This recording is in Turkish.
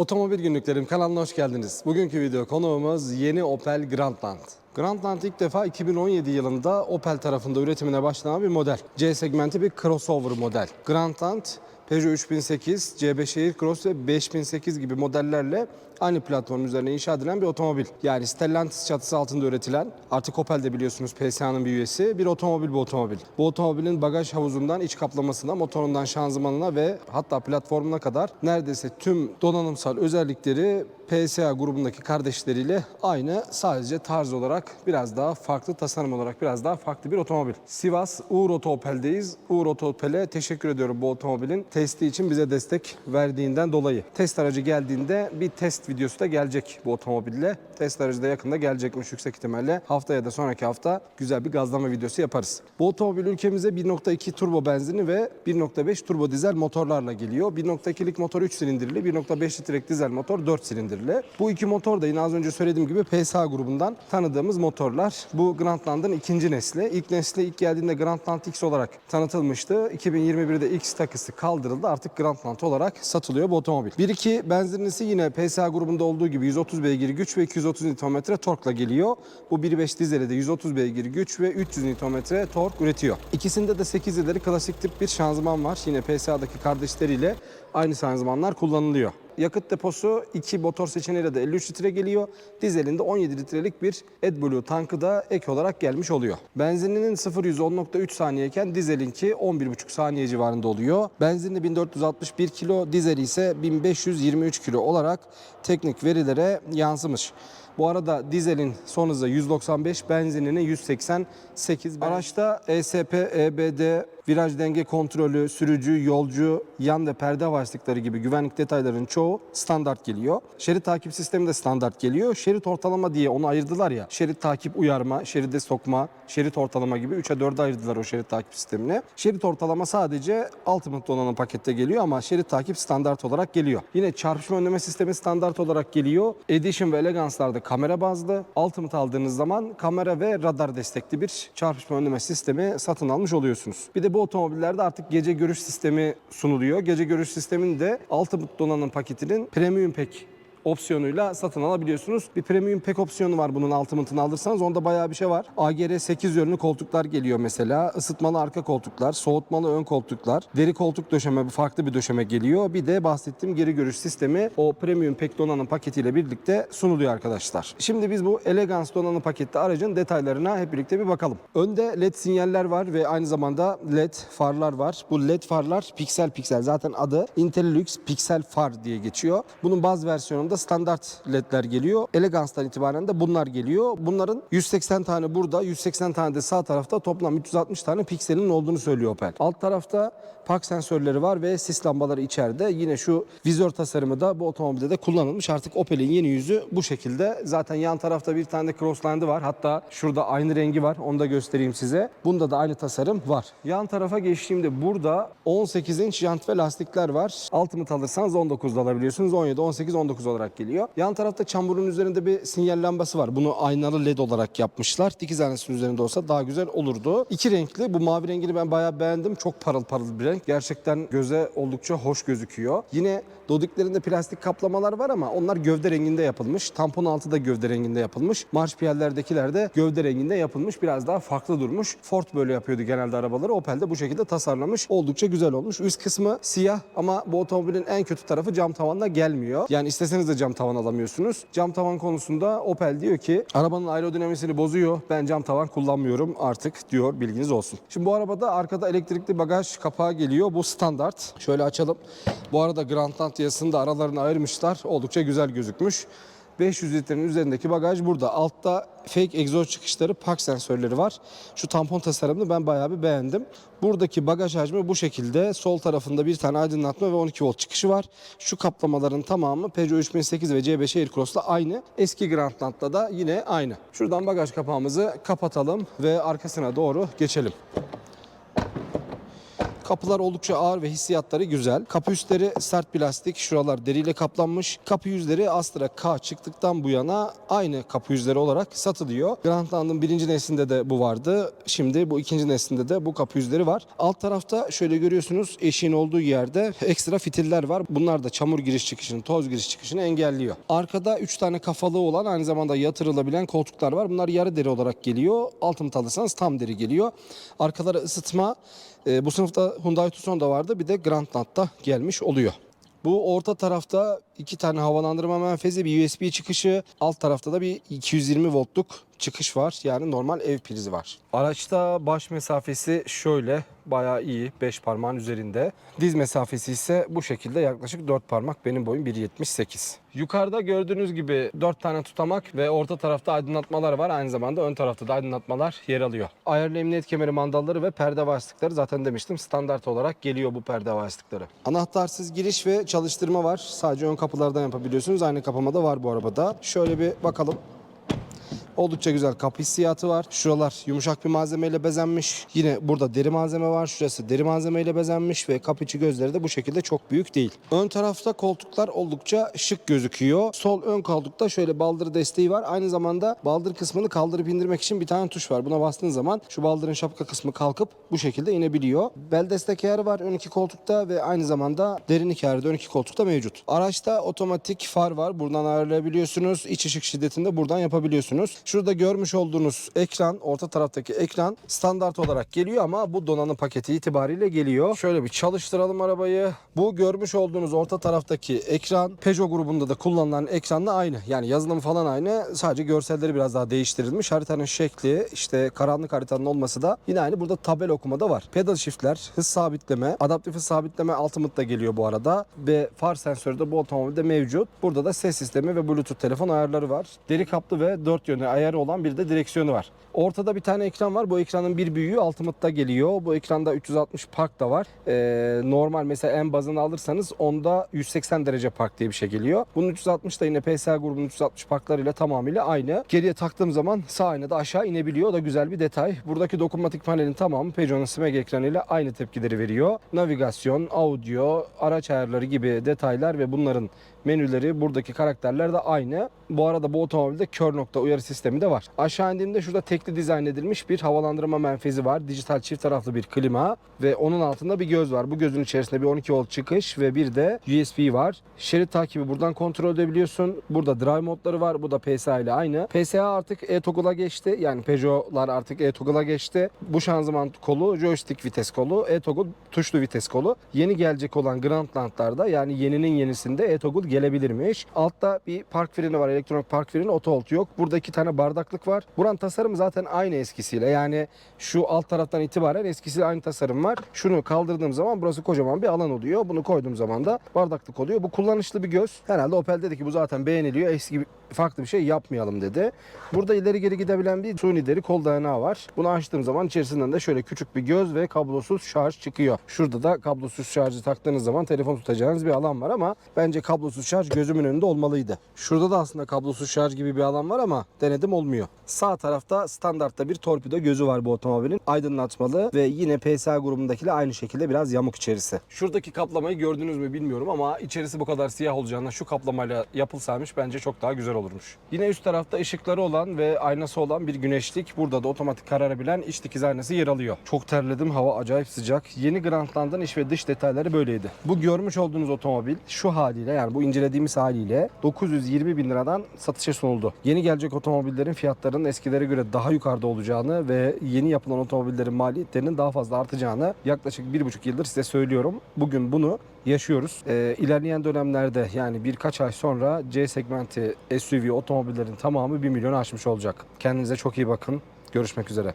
Otomobil günlüklerim kanalına hoş geldiniz. Bugünkü video konuğumuz yeni Opel Grandland. Grandland ilk defa 2017 yılında Opel tarafında üretimine başlanan bir model. C segmenti bir crossover model. Grandland Peugeot 3008, C5 Aircross ve 5008 gibi modellerle aynı platform üzerine inşa edilen bir otomobil. Yani Stellantis çatısı altında üretilen, artık Opel de biliyorsunuz PSA'nın bir üyesi, bir otomobil bu otomobil. Bu otomobilin bagaj havuzundan iç kaplamasına, motorundan şanzımanına ve hatta platformuna kadar neredeyse tüm donanımsal özellikleri PSA grubundaki kardeşleriyle aynı. Sadece tarz olarak biraz daha farklı, tasarım olarak biraz daha farklı bir otomobil. Sivas Uğur Oto Opel'deyiz. Uğur Oto Opel'e teşekkür ediyorum bu otomobilin testi için bize destek verdiğinden dolayı. Test aracı geldiğinde bir test videosu da gelecek bu otomobille. Test aracı da yakında gelecekmiş yüksek ihtimalle. Haftaya da sonraki hafta güzel bir gazlama videosu yaparız. Bu otomobil ülkemize 1.2 turbo benzinli ve 1.5 turbo dizel motorlarla geliyor. 1.2'lik motor 3 silindirli, 1.5 litrelik dizel motor 4 silindirli. Bu iki motor da yine az önce söylediğim gibi PSA grubundan tanıdığımız motorlar. Bu Grandland'ın ikinci nesli. İlk nesli ilk geldiğinde Grandland X olarak tanıtılmıştı. 2021'de X takısı kaldırıldı. Artık Grandland olarak satılıyor bu otomobil. 1.2 benzinlisi yine PSA grubunda olduğu gibi 130 beygir güç ve 230 Nm torkla geliyor. Bu 1.5 dizeli de 130 beygir güç ve 300 Nm tork üretiyor. İkisinde de 8 ileri klasik tip bir şanzıman var. Yine PSA'daki kardeşleriyle aynı şanzımanlar kullanılıyor. Yakıt deposu iki motor seçeneğiyle de 53 litre geliyor. Dizelinde 17 litrelik bir AdBlue tankı da ek olarak gelmiş oluyor. Benzininin 0 100 10.3 saniyeyken dizelinki 11.5 saniye civarında oluyor. Benzinli 1461 kilo, dizeli ise 1523 kilo olarak teknik verilere yansımış. Bu arada dizelin son hızı 195, benzininin 188. Araçta ESP, EBD, viraj denge kontrolü, sürücü, yolcu, yan ve perde başlıkları gibi güvenlik detaylarının çoğu standart geliyor. Şerit takip sistemi de standart geliyor. Şerit ortalama diye onu ayırdılar ya. Şerit takip uyarma, şeride sokma, şerit ortalama gibi 3'e 4'e ayırdılar o şerit takip sistemini. Şerit ortalama sadece Ultimate donanım pakette geliyor ama şerit takip standart olarak geliyor. Yine çarpışma önleme sistemi standart olarak geliyor. Edition ve Elegance'larda kamera bazlı. Ultimate aldığınız zaman kamera ve radar destekli bir çarpışma önleme sistemi satın almış oluyorsunuz. Bir de bu otomobillerde artık gece görüş sistemi sunuluyor. Gece görüş sistemini de Ultimate donanım paketinin Premium Pack opsiyonuyla satın alabiliyorsunuz. Bir premium pack opsiyonu var bunun Ultimate'ını alırsanız. Onda bayağı bir şey var. AGR 8 yönlü koltuklar geliyor mesela. Isıtmalı arka koltuklar, soğutmalı ön koltuklar, deri koltuk döşeme, farklı bir döşeme geliyor. Bir de bahsettiğim geri görüş sistemi o premium pack donanım paketiyle birlikte sunuluyor arkadaşlar. Şimdi biz bu Elegance donanım paketli aracın detaylarına hep birlikte bir bakalım. Önde led sinyaller var ve aynı zamanda led farlar var. Bu led farlar piksel piksel zaten adı Intellilux Pixel Far diye geçiyor. Bunun baz versiyonunda standart ledler geliyor. Elegance'dan itibaren de bunlar geliyor. Bunların 180 tane burada, 180 tane de sağ tarafta toplam 360 tane pikselin olduğunu söylüyor Opel. Alt tarafta park sensörleri var ve sis lambaları içeride. Yine şu vizör tasarımı da bu otomobilde de kullanılmış. Artık Opel'in yeni yüzü bu şekilde. Zaten yan tarafta bir tane de Crossland'i var. Hatta şurada aynı rengi var. Onu da göstereyim size. Bunda da aynı tasarım var. Yan tarafa geçtiğimde burada 18 inç jant ve lastikler var. Ultimate alırsanız 19'da alabiliyorsunuz. 17, 18, 19 olarak geliyor. Yan tarafta çamburun üzerinde bir sinyal lambası var. Bunu aynalı led olarak yapmışlar. Dikiz aynasının üzerinde olsa daha güzel olurdu. İki renkli. Bu mavi rengini ben bayağı beğendim. Çok parıl parıl bir renk. Gerçekten göze oldukça hoş gözüküyor. Yine dodiklerinde plastik kaplamalar var ama onlar gövde renginde yapılmış. Tampon altı da gövde renginde yapılmış. Marşpiyerlerdekiler de gövde renginde yapılmış. Biraz daha farklı durmuş. Ford böyle yapıyordu genelde arabaları. Opel de bu şekilde tasarlamış. Oldukça güzel olmuş. Üst kısmı siyah ama bu otomobilin en kötü tarafı cam tavanla gelmiyor. Yani isteseniz de cam tavan alamıyorsunuz. Cam tavan konusunda Opel diyor ki arabanın aerodinamisini bozuyor. Ben cam tavan kullanmıyorum artık diyor bilginiz olsun. Şimdi bu arabada arkada elektrikli bagaj kapağı geliyor. Bu standart. Şöyle açalım. Bu arada Grandland yazısını da aralarına ayırmışlar. Oldukça güzel gözükmüş. 500 litrenin üzerindeki bagaj burada. Altta fake egzoz çıkışları, park sensörleri var. Şu tampon tasarımını ben bayağı bir beğendim. Buradaki bagaj hacmi bu şekilde. Sol tarafında bir tane aydınlatma ve 12 volt çıkışı var. Şu kaplamaların tamamı Peugeot 3008 ve C5 Aircross'la aynı. Eski Grandland'la da yine aynı. Şuradan bagaj kapağımızı kapatalım ve arkasına doğru geçelim. Kapılar oldukça ağır ve hissiyatları güzel. Kapı üstleri sert plastik, şuralar deriyle kaplanmış. Kapı yüzleri Astra K çıktıktan bu yana aynı kapı yüzleri olarak satılıyor. Grandland'ın birinci neslinde de bu vardı. Şimdi bu ikinci neslinde de bu kapı yüzleri var. Alt tarafta şöyle görüyorsunuz eşiğin olduğu yerde ekstra fitiller var. Bunlar da çamur giriş çıkışını, toz giriş çıkışını engelliyor. Arkada 3 tane kafalı olan aynı zamanda yatırılabilen koltuklar var. Bunlar yarı deri olarak geliyor. Altımıt alırsanız tam deri geliyor. Arkalara ısıtma. e, bu sınıfta Hyundai Tucson'da vardı. Bir de Grandland'da gelmiş oluyor. Bu orta tarafta iki tane havalandırma menfezi, bir USB çıkışı. Alt tarafta da bir 220 voltluk çıkış var. Yani normal ev prizi var. Araçta baş mesafesi şöyle bayağı iyi 5 parmağın üzerinde. Diz mesafesi ise bu şekilde yaklaşık 4 parmak. Benim boyum 1.78. Yukarıda gördüğünüz gibi 4 tane tutamak ve orta tarafta aydınlatmalar var. Aynı zamanda ön tarafta da aydınlatmalar yer alıyor. Ayarlı emniyet kemeri mandalları ve perde vasıtlıkları zaten demiştim standart olarak geliyor bu perde vasıtlıkları. Anahtarsız giriş ve çalıştırma var. Sadece ön kapılardan yapabiliyorsunuz. Aynı kapama da var bu arabada. Şöyle bir bakalım. Oldukça güzel kapı hissiyatı var. Şuralar yumuşak bir malzemeyle bezenmiş. Yine burada deri malzeme var. Şurası deri malzemeyle bezenmiş ve kapı içi gözleri de bu şekilde çok büyük değil. Ön tarafta koltuklar oldukça şık gözüküyor. Sol ön koltukta şöyle baldır desteği var. Aynı zamanda baldır kısmını kaldırıp indirmek için bir tane tuş var. Buna bastığın zaman şu baldırın şapka kısmı kalkıp bu şekilde inebiliyor. Bel destek ayarı var ön iki koltukta ve aynı zamanda derinlik ayarı da ön iki koltukta mevcut. Araçta otomatik far var. Buradan ayarlayabiliyorsunuz. İç ışık şiddetini de buradan yapabiliyorsunuz. Şurada görmüş olduğunuz ekran, orta taraftaki ekran standart olarak geliyor ama bu donanım paketi itibariyle geliyor. Şöyle bir çalıştıralım arabayı. Bu görmüş olduğunuz orta taraftaki ekran Peugeot grubunda da kullanılan ekranla aynı. Yani yazılımı falan aynı. Sadece görselleri biraz daha değiştirilmiş. Haritanın şekli, işte karanlık haritanın olması da yine aynı. Burada tabel okuma da var. Pedal shiftler, hız sabitleme, adaptif hız sabitleme Ultimate da geliyor bu arada. Ve far sensörü de bu otomobilde mevcut. Burada da ses sistemi ve Bluetooth telefon ayarları var. Deri kaplı ve dört yönlü ayarı olan bir de direksiyonu var. Ortada bir tane ekran var. Bu ekranın bir büyüğü Ultimate'da geliyor. Bu ekranda 360 park da var. Ee, normal mesela en bazını alırsanız onda 180 derece park diye bir şey geliyor. Bunun 360 da yine PSA grubunun 360 parklarıyla tamamıyla aynı. Geriye taktığım zaman sağ aynada aşağı inebiliyor. O da güzel bir detay. Buradaki dokunmatik panelin tamamı Peugeot'un SMAG ekranıyla aynı tepkileri veriyor. Navigasyon, audio, araç ayarları gibi detaylar ve bunların menüleri buradaki karakterler de aynı. Bu arada bu otomobilde kör nokta uyarı sistemi de var. Aşağı indiğimde şurada tekli dizayn edilmiş bir havalandırma menfezi var. Dijital çift taraflı bir klima ve onun altında bir göz var. Bu gözün içerisinde bir 12 volt çıkış ve bir de USB var. Şerit takibi buradan kontrol edebiliyorsun. Burada drive modları var. Bu da PSA ile aynı. PSA artık e-toggle'a geçti. Yani Peugeot'lar artık e-toggle'a geçti. Bu şanzıman kolu joystick vites kolu, e-toggle tuşlu vites kolu. Yeni gelecek olan Grandland'larda yani yeninin yenisinde e-toggle gelebilirmiş. Altta bir park freni var. Elektronik park freni, oto hold yok. Burada iki tane bardaklık var. Buranın tasarımı zaten aynı eskisiyle. Yani şu alt taraftan itibaren eskisiyle aynı tasarım var. Şunu kaldırdığım zaman burası kocaman bir alan oluyor. Bunu koyduğum zaman da bardaklık oluyor. Bu kullanışlı bir göz. Herhalde Opel dedi ki bu zaten beğeniliyor. Eski farklı bir şey yapmayalım dedi. Burada ileri geri gidebilen bir suni deri kol dayanağı var. Bunu açtığım zaman içerisinden de şöyle küçük bir göz ve kablosuz şarj çıkıyor. Şurada da kablosuz şarjı taktığınız zaman telefon tutacağınız bir alan var ama bence kablosuz şarj gözümün önünde olmalıydı. Şurada da aslında kablosuz şarj gibi bir alan var ama denedim olmuyor. Sağ tarafta standartta bir torpido gözü var bu otomobilin. Aydınlatmalı ve yine PSA grubundakiyle aynı şekilde biraz yamuk içerisi. Şuradaki kaplamayı gördünüz mü bilmiyorum ama içerisi bu kadar siyah olacağına şu kaplamayla yapılsaymış bence çok daha güzel olurmuş. Yine üst tarafta ışıkları olan ve aynası olan bir güneşlik. Burada da otomatik kararabilen iç dikiz aynası yer alıyor. Çok terledim. Hava acayip sıcak. Yeni Grandland'ın iç ve dış detayları böyleydi. Bu görmüş olduğunuz otomobil şu haliyle yani bu incelediğimiz haliyle 920 bin liradan satışa sunuldu. Yeni gelecek otomobillerin fiyatlarının eskilere göre daha yukarıda olacağını ve yeni yapılan otomobillerin maliyetlerinin daha fazla artacağını yaklaşık bir buçuk yıldır size söylüyorum. Bugün bunu yaşıyoruz. Ee, ilerleyen dönemlerde yani birkaç ay sonra C segmenti SUV otomobillerin tamamı 1 milyonu aşmış olacak. Kendinize çok iyi bakın. Görüşmek üzere.